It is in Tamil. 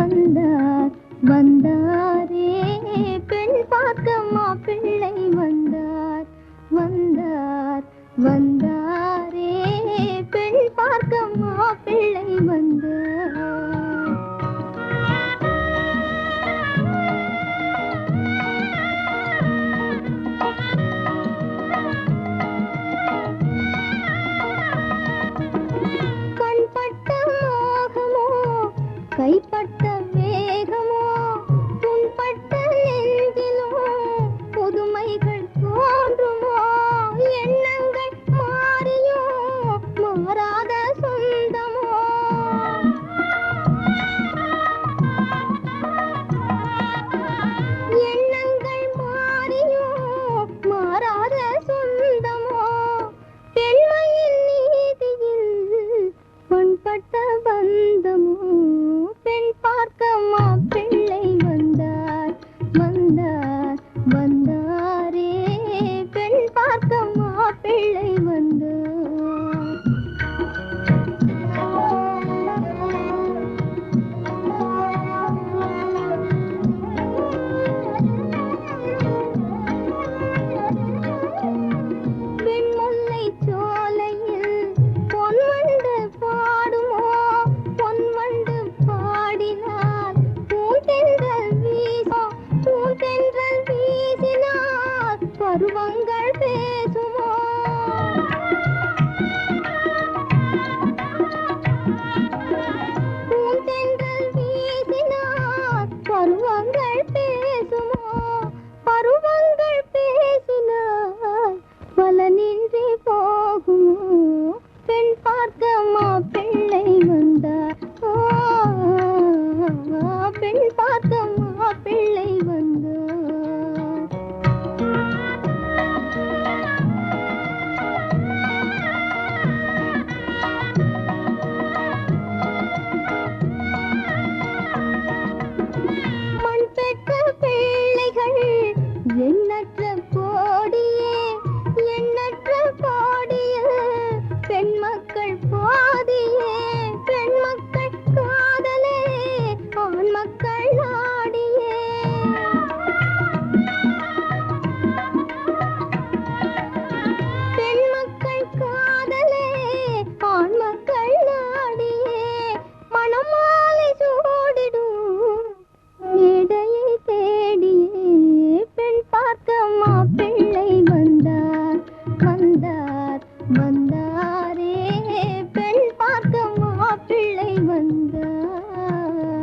வந்தார் வந்தாரே பெண் பார்க்கமா கைப்பட்ட வேகமோ துன்பட்ட நெஞ்சிலோ புதுமைகள் தோன்றுமோ எண்ணங்கள் மாறியோ மாறாத சொந்தமோ. எண்ணங்கள் மாறியோ மாறாத சொந்தமோ. பெண்மையின் நீதியில் பண்பட்ட பந்தமோ. வந்தார்